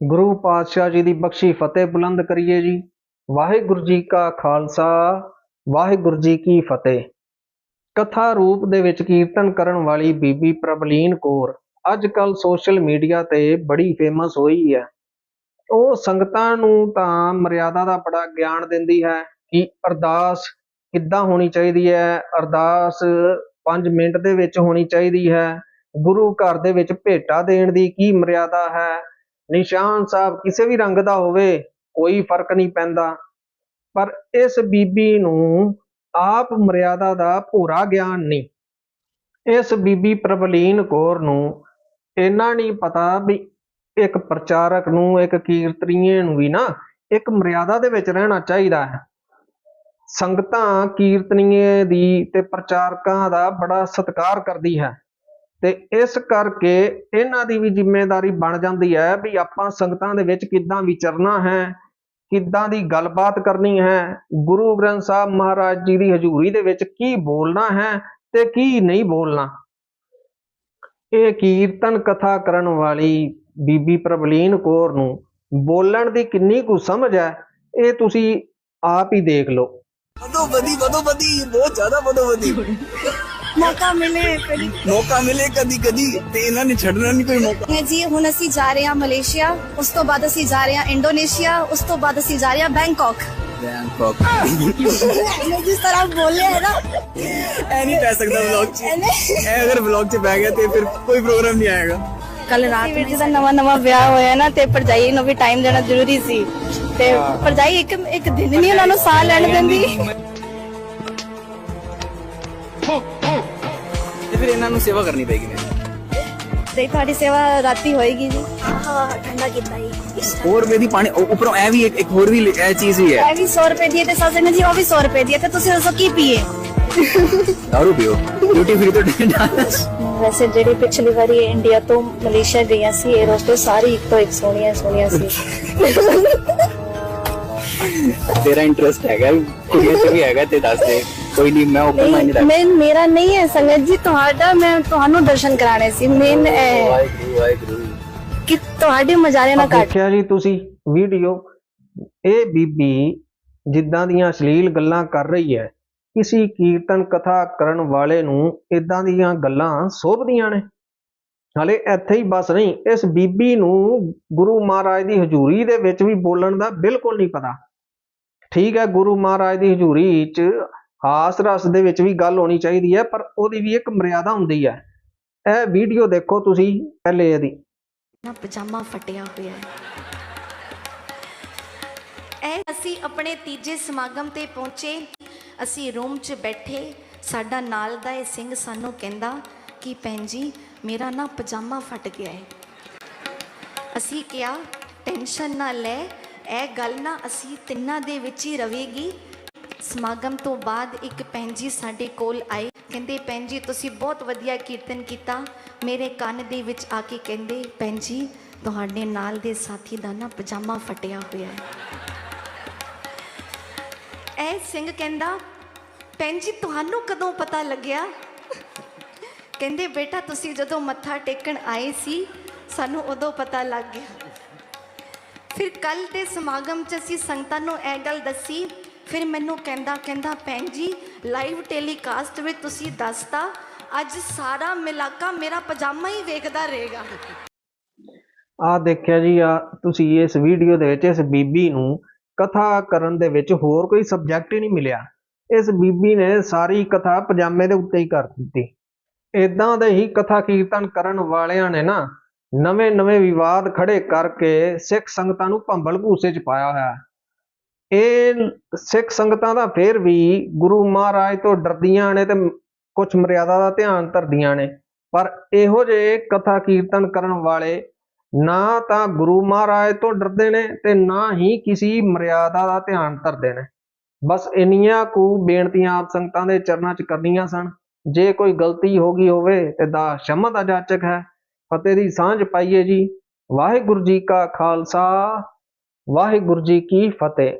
ਗੁਰੂ ਪਾਤਸ਼ਾਹ ਜੀ ਦੀ ਬਖਸ਼ੀ ਫਤਿਹ ਬੁਲੰਦ ਕਰੀਏ ਜੀ। ਵਾਹਿਗੁਰੂ ਜੀ ਕਾ ਖਾਲਸਾ, ਵਾਹਿਗੁਰੂ ਜੀ ਕੀ ਫਤਿਹ। ਕਥਾ ਰੂਪ ਦੇ ਵਿੱਚ ਕੀਰਤਨ ਕਰਨ ਵਾਲੀ ਬੀਬੀ ਪ੍ਰਬਲੀਨ ਕੌਰ ਅੱਜ ਕੱਲ ਸੋਸ਼ਲ ਮੀਡੀਆ ਤੇ ਬੜੀ ਫੇਮਸ ਹੋਈ ਹੈ। ਉਹ ਸੰਗਤਾਂ ਨੂੰ ਤਾਂ ਮਰਿਆਦਾ ਦਾ ਬੜਾ ਗਿਆਨ ਦਿੰਦੀ ਹੈ ਕਿ ਅਰਦਾਸ ਕਿੱਦਾਂ ਹੋਣੀ ਚਾਹੀਦੀ ਹੈ। ਅਰਦਾਸ 5 ਮਿੰਟ ਦੇ ਵਿੱਚ ਹੋਣੀ ਚਾਹੀਦੀ ਹੈ। ਗੁਰੂ ਘਰ ਦੇ ਵਿੱਚ ਭੇਟਾ ਦੇਣ ਦੀ ਕੀ ਮਰਿਆਦਾ ਹੈ। ਨਿਸ਼ਾਨ ਸਾਹਿਬ ਕਿਸੇ ਵੀ ਰੰਗ ਦਾ ਹੋਵੇ, ਕੋਈ ਫ਼ਰਕ ਨਹੀਂ ਪੈਂਦਾ। ਪਰ ਇਸ ਬੀਬੀ ਨੂੰ ਆਪ ਮਰਿਆਦਾ ਦਾ ਪੂਰਾ ਗਿਆਨ ਨਹੀਂ। ਇਸ ਬੀਬੀ ਪ੍ਰਬਲੀਨ ਕੌਰ ਨੂੰ ਇੰਨਾ ਨਹੀਂ ਪਤਾ ਵੀ ਇੱਕ ਪ੍ਰਚਾਰਕ ਨੂੰ, ਇੱਕ ਕੀਰਤਨੀਏ ਨੂੰ ਵੀ ਨਾ ਇੱਕ ਮਰਿਆਦਾ ਦੇ ਵਿੱਚ ਰਹਿਣਾ ਚਾਹੀਦਾ ਹੈ। ਸੰਗਤਾਂ ਕੀਰਤਨੀਏ ਦੀ ਤੇ ਪ੍ਰਚਾਰਕਾਂ ਦਾ ਬੜਾ ਸਤਿਕਾਰ ਕਰਦੀ ਹੈ। ਤੇ ਇਸ ਕਰਕੇ ਇਹਨਾਂ ਦੀ ਵੀ ਜ਼ਿੰਮੇਵਾਰੀ ਬਣ ਜਾਂਦੀ ਹੈ ਵੀ ਆਪਾਂ ਸੰਗਤਾਂ ਦੇ ਵਿੱਚ ਕਿੱਦਾਂ ਵਿਚਰਨਾ ਹੈ, ਕਿੱਦਾਂ ਦੀ ਗੱਲਬਾਤ ਕਰਨੀ ਹੈ, ਗੁਰੂ ਗ੍ਰੰਥ ਸਾਹਿਬ ਮਹਾਰਾਜ ਜੀ ਦੀ ਹਜ਼ੂਰੀ ਦੇ ਵਿੱਚ ਕੀ ਬੋਲਣਾ ਹੈ ਤੇ ਕੀ ਨਹੀਂ ਬੋਲਣਾ। ਇਹ ਕੀਰਤਨ ਕਥਾ ਕਰਨ ਵਾਲੀ ਬੀਬੀ ਪ੍ਰਬਲੀਨ ਕੌਰ ਨੂੰ ਬੋਲਣ ਦੀ ਕਿੰਨੀ ਕੁ ਸਮਝ ਹੈ, ਇਹ ਤੁਸੀਂ ਆਪ ਹੀ ਦੇਖ ਲਓ। ਵਧੋ ਵਧੀ ਵਧੋ ਵਧੀ, ਬਹੁਤ ਜ਼ਿਆਦਾ ਵਧੋ ਵਧੀ। ਮੌਕਾ ਮਿਲੇ ਕਦੀ। ਮੌਕਾ ਮਿਲੇ ਕਦੀ ਕਦੀ ਤੇ ਇਹਨਾਂ ਨੇ ਛੱਡਣਾ ਨਹੀਂ ਕੋਈ ਮੌਕਾ। ਹੈ ਜੀ ਹੁਣ ਅਸੀਂ ਜਾ ਰਹੇ ਹਾਂ ਮਲੇਸ਼ੀਆ ਉਸ ਤੋਂ ਬਾਅਦ ਅਸੀਂ ਜਾ ਰਹੇ ਹਾਂ ਇੰਡੋਨੇਸ਼ੀਆ ਉਸ ਤੋਂ ਬਾਅਦ ਅਸੀਂ ਜਾ ਰਹੇ ਹਾਂ ਬੈਂਕਾਕ। ਬੈਂਕਾਕ। ਮੈਂ ਜਿਸ ਤਰ੍ਹਾਂ ਬੋਲੇ ਹੈ ਨਾ। ਐ ਨਹੀਂ ਪੈ ਸਕਦਾ ਵਲੌਗ 'ਚ। ਐ ਅਗਰ ਵਲੌਗ 'ਚ ਪੈ ਗਿਆ ਤੇ ਫਿਰ ਕੋਈ ਪ੍ਰੋਗਰਾਮ ਨਹੀਂ ਆਏਗਾ। ਕੱਲ ਰਾਤ ਵਿੱਚ ਦਾ ਨਵਾਂ ਨਵਾਂ ਵਿਆਹ ਹੋਇਆ ਨਾ ਤੇ ਭਰਜਾਈ ਨੂੰ ਵੀ ਟਾਈਮ ਦੇਣਾ ਜ਼ਰੂਰੀ ਸੀ। ਤੇ ਭਰਜਾਈ ਇੱਕ ਇੱਕ ਦਿਨ ਨਹੀਂ ਉਹਨਾਂ ਨੂੰ ਸਾਹ ਲੈਣ ਦਿੰਦੀ। ਫਿਰ ਇਹਨਾਂ ਨੂੰ ਸੇਵਾ ਕਰਨੀ ਪੈਗੀ ਮੈਨੂੰ ਤੇ ਤੁਹਾਡੀ ਸੇਵਾ ਰਾਤੀ ਹੋਏਗੀ ਜੀ ਹਾਂ ਠੰਡਾ ਕੀਤਾ ਹੀ ਹੋਰ ਵੀ ਦੀ ਪਾਣੀ ਉ- ਉੱਪਰੋਂ ਐ ਵੀ ਇੱਕ ਇੱਕ ਹੋਰ ਵੀ ਇਹ ਚੀਜ਼ ਵੀ ਹੈ ਇਹ ਵੀ 100 ਰੁਪਏ ਦੀ ਹੈ ਤੇ ਸਾਜਣ ਜੀ ਉਹ ਵੀ 100 ਰੁਪਏ ਦੀ ਹੈ ਤੇ ਤੁਸੀਂ ਦੱਸੋ ਕੀ ਪੀਏ ਦਾਰੂ ਪੀਓ ਡਿਊਟੀ ਫ੍ਰੀ ਤੋਂ ਵੈਸੇ ਜਿਹੜੀ ਪਿਛਲੀ ਵਾਰੀ ਇੰਡੀਆ ਤੋਂ ਮਲੇਸ਼ੀਆ ਗਈਆਂ ਸੀ 에ਅਰੋਸਟੇਸ ਸਾਰੀ ਇੱਕ ਤੋਂ ਇੱਕ ਸੋਹਣੀਆਂ ਸੋਹਣੀਆਂ ਸੀ ਤੇਰਾ ਇੰਟਰਸਟ ਹੈਗਾ ਕੁੜੀਆਂ 'ਚ ਵੀ ਹੈਗਾ ਤੇ ਦੱਸ ਦੇ ਕੋਈ ਨਹੀਂ ਮੈਂ ਓਪਨ ਮਾਈਂਡ ਨਹੀਂ ਮੈਂ ਮੇਰਾ ਨਹੀਂ ਹੈ ਸੰਗਤ ਜੀ ਤੁਹਾਡਾ ਮੈਂ ਤੁਹਾਨੂੰ ਦਰਸ਼ਨ ਕਰਾਣੇ ਸੀ। ਮੇਨ ਵਾਹਿਗੁਰੂ ਕਿ ਤੁਹਾਡੇ ਮਜ਼ਾਰੇ ਨਾ ਕੱਟ ਦੇਖਿਆ ਜੀ ਤੁਸੀਂ ਵੀਡੀਓ ਇਹ ਬੀਬੀ ਜਿੱਦਾਂ ਦੀਆਂ ਅਸ਼ਲੀਲ ਗੱਲਾਂ ਕਰ ਰਹੀ ਹੈ ਕਿਸੇ ਕੀਰਤਨ ਕਥਾ ਕਰਨ ਵਾਲੇ ਨੂੰ ਇਦਾਂ ਦੀਆਂ ਗੱਲਾਂ ਸੋਭਦੀਆਂ ਨੇ। ਹਾਲੇ ਇੱਥੇ ਹੀ ਬਸ ਨਹੀਂ ਇਸ ਬੀਬੀ ਨੂੰ ਗੁਰੂ ਮਹਾਰਾਜ ਦੀ ਹਜ਼ੂਰੀ ਦੇ ਵਿੱਚ ਵੀ ਬੋਲਣ ਦਾ ਬਿਲਕੁਲ ਨਹੀਂ ਪਤਾ। ਠੀਕ ਹੈ ਗੁਰੂ ਮਹਾਰਾਜ ਦੀ ਹਜ਼ੂਰੀ 'ਚ ਹਾਸ ਰਸ ਦੇ ਵਿੱਚ ਵੀ ਗੱਲ ਹੋਣੀ ਚਾਹੀਦੀ ਹੈ, ਪਰ ਉਹਦੀ ਵੀ ਇੱਕ ਮਰਿਆਦਾ ਹੁੰਦੀ ਹੈ। ਇਹ ਵੀਡੀਓ ਦੇਖੋ ਤੁਸੀਂ ਪਹਿਲੇ ਇਹਦੀ। ਨਾ ਪਜਾਮਾ ਫਟਿਆ ਹੋਇਆ ਹੈ। ਇਹ ਅਸੀਂ ਆਪਣੇ ਤੀਜੇ ਸਮਾਗਮ ਤੇ ਪਹੁੰਚੇ। ਅਸੀਂ ਰੂਮ 'ਚ ਬੈਠੇ। ਸਾਡਾ ਨਾਲ ਦਾ ਇਹ ਸਿੰਘ ਸਾਨੂੰ ਕਹਿੰਦਾ ਕਿ ਭੈਣ ਜੀ, ਮੇਰਾ ਨਾ ਪਜਾਮਾ ਫਟ ਗਿਆ ਹੈ। ਅਸੀਂ ਕਿਹਾ, ਟੈਨਸ਼ਨ ਨਾ ਲੈ, ਇਹ ਗੱਲ ਨਾ ਅਸੀਂ ਤਿੰਨਾਂ ਦੇ ਵਿੱਚ ਹੀ ਰਵੇਗੀ। ਸਮਾਗਮ ਤੋਂ ਬਾਅਦ ਇੱਕ ਭੈਣ ਜੀ ਸਾਡੇ ਕੋਲ ਆਏ। ਕਹਿੰਦੇ, ਭੈਣ ਜੀ, ਤੁਸੀਂ ਬਹੁਤ ਵਧੀਆ ਕੀਰਤਨ ਕੀਤਾ। ਮੇਰੇ ਕੰਨ ਦੇ ਵਿੱਚ ਆ ਕੇ ਕਹਿੰਦੇ, ਭੈਣ ਜੀ, ਤੁਹਾਡੇ ਨਾਲ ਦੇ ਸਾਥੀ ਦਾ ਨਾ ਪਜਾਮਾ ਫਟਿਆ ਹੋਇਆ ਹੈ। ਇਹ ਸਿੰਘ ਕਹਿੰਦਾ, ਭੈਣ ਜੀ, ਤੁਹਾਨੂੰ ਕਦੋਂ ਪਤਾ ਲੱਗਿਆ? ਕਹਿੰਦੇ, ਬੇਟਾ, ਤੁਸੀਂ ਜਦੋਂ ਮੱਥਾ ਟੇਕਣ ਆਏ ਸੀ, ਸਾਨੂੰ ਉਦੋਂ ਪਤਾ ਲੱਗ ਗਿਆ। ਫਿਰ ਕੱਲ ਦੇ ਸਮਾਗਮ 'ਚ ਅਸੀਂ ਸੰਗਤਾਂ ਨੂੰ ਇਹ ਗੱਲ ਦੱਸੀ ਫਿਰ ਮੈਨੂੰ ਕਹਿੰਦਾ ਕਹਿੰਦਾ, ਭੈਣ ਜੀ ਲਾਈਵ ਟੈਲੀਕਾਸਟ ਵਿੱਚ ਤੁਸੀਂ ਦੱਸਤਾ, ਅੱਜ ਸਾਰਾ ਮਿਲਾਕਾ ਮੇਰਾ ਪਜਾਮਾ ਹੀ ਵੇਖਦਾ ਰਹੇਗਾ। ਆ ਦੇਖਿਆ ਜੀ ਆ ਤੁਸੀਂ ਇਸ ਵੀਡੀਓ ਦੇ ਵਿੱਚ, ਇਸ ਬੀਬੀ ਨੂੰ ਕਥਾ ਕਰਨ ਦੇ ਵਿੱਚ ਹੋਰ ਕੋਈ ਸਬਜੈਕਟ ਹੀ ਨਹੀਂ ਮਿਲਿਆ। ਇਸ ਬੀਬੀ ਨੇ ਸਾਰੀ ਕਥਾ ਪਜਾਮੇ ਦੇ ਉੱਤੇ ਹੀ ਕਰ ਦਿੱਤੀ। ਇਦਾਂ ਦੇ ਹੀ ਕਥਾ ਕੀਰਤਨ ਕਰਨ ਵਾਲਿਆਂ ਨੇ ਨਾ ਨਵੇਂ ਨਵੇਂ ਵਿਵਾਦ ਖੜੇ ਕਰਕੇ ਸਿੱਖ ਸੰਗਤਾਂ ਨੂੰ ਭੰਬਲ ਭੂਸੇ ਚ ਪਾਇਆ ਹੋਇਆ। ਹੈ। ਇਹ ਸਿੱਖ ਸੰਗਤਾਂ ਦਾ ਫੇਰ ਵੀ ਗੁਰੂ ਮਹਾਰਾਜ ਤੋਂ ਡਰਦੀਆਂ ਨੇ ਤੇ ਕੁਝ ਮਰਿਆਦਾ ਦਾ ਧਿਆਨ ਧਰਦੀਆਂ ਨੇ। ਪਰ ਇਹੋ ਜਿਹੇ ਕਥਾ ਕੀਰਤਨ ਕਰਨ ਵਾਲੇ ਨਾ ਤਾਂ ਗੁਰੂ ਮਹਾਰਾਜ ਤੋਂ ਡਰਦੇ ਨੇ ਤੇ ਨਾ ਹੀ ਕਿਸੇ ਮਰਿਆਦਾ ਦਾ ਧਿਆਨ ਧਰਦੇ ਨੇ। ਬਸ ਇੰਨੀਆਂ ਕੁ ਬੇਨਤੀਆਂ ਆਪ ਸੰਗਤਾਂ ਦੇ ਚਰਨਾਂ 'ਚ ਕਰਨੀਆਂ ਸਨ। ਜੇ ਕੋਈ ਗਲਤੀ ਹੋ ਗਈ ਹੋਵੇ ਤੇ ਦਾ ਸ਼ਮਤ ਅਜਾਚਕ ਹੈ। ਫਤਿਹ ਦੀ ਸਾਂਝ ਪਾਈਏ ਜੀ। ਵਾਹਿਗੁਰੂ ਜੀ ਕਾ ਖਾਲਸਾ, ਵਾਹਿਗੁਰੂ ਜੀ ਕੀ ਫਤਿਹ।